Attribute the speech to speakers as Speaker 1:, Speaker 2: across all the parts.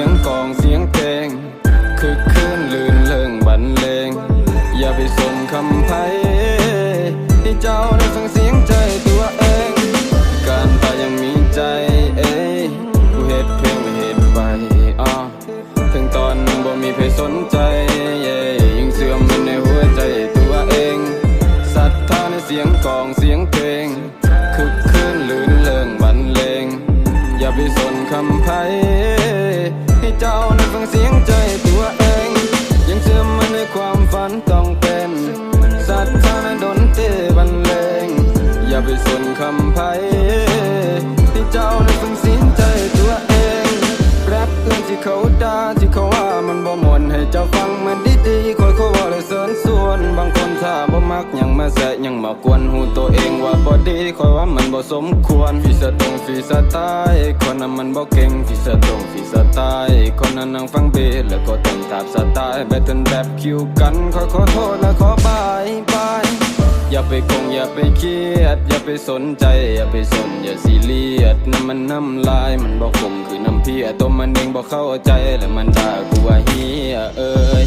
Speaker 1: ียงกองเสียงเพลงคือคืนลื่นเลิงบันเลง อย่าไปสนคำภัยให้เจ้าได้ฟังเสียงใจตัวเอง การตายังมีใจเอ้ยผู้เหตุเพลงไม่เหตุไปอ้อถึงตอนบ่มีเพรสนใจเย่ยิ่งเสื่อมมันในหัวใจตัวเองศรัทธาในเสียงกองเสียงเพลงคึกคืนลื่นเลิงบันเลง อย่าไปสนคำภัย เจ้านฟังเสียงใจตัว กยังมาแสะยังมากวนหูตัวเองว่าบ่ดีคอยว่ามันบ่สมควรฟีสตรงฟีสตล์คนนั้นมันบ่เก่งฟีสตรงฟีสตล์คนนั้นนั่งฟังเบสแล้วก็เต้นตามสไตล์แบตเทิลแบบคิวกันขอขอโทษและขอบายบายอย่าไปคงอย่าไปเครียด อย่าไปสนใจ อย่าไปสนอย่าซีเรียสน้ำมันน้ำลายมันบอกผมคือน้ำเพียตัวมันเองบอกเข้าใจแล้วมันด่ากูว่าเฮียเอ้ย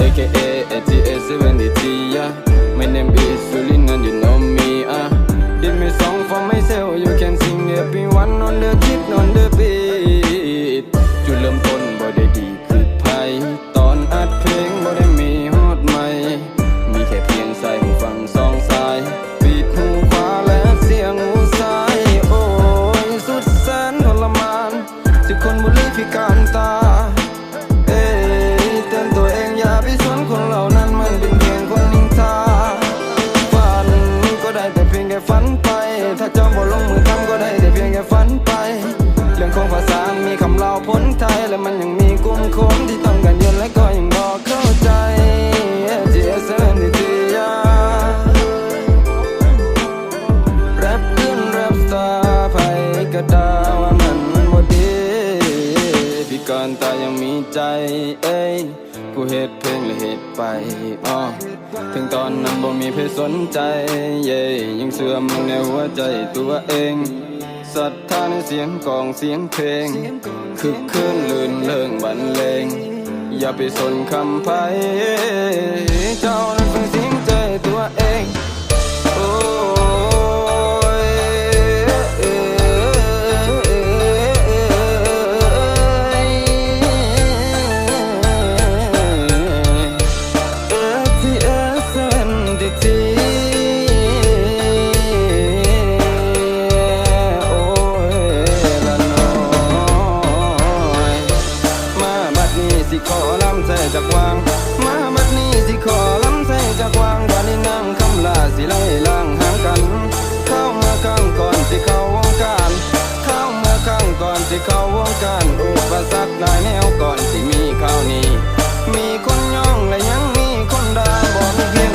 Speaker 1: AKA ATS 73 yeah My name is Sulin and you know me ah Give me song for myself you can sing everyone on the beat on the beat จุดเริ่มต้นบ่ได้ดี ถ้าเจ้าบ่ลงมือ กูเฮ็ดเพลงและเฮ็ดไปอ้อถึงตอนนั้นบ่มีเพศสนใจ เย่ยังเสื่อมในหัวใจตัวเองศรัทธาในเสียงกลองเสียงเพลง คึกคืนลื่นเลิงบรรเลง อย่าไปสนคำไพ่เจ้า อนสิเข้าวงการอุปสรรคหลายแนวก่อนที่มีข้าวนี้ มีคนย่องและยังมีคนด่าบอกเพี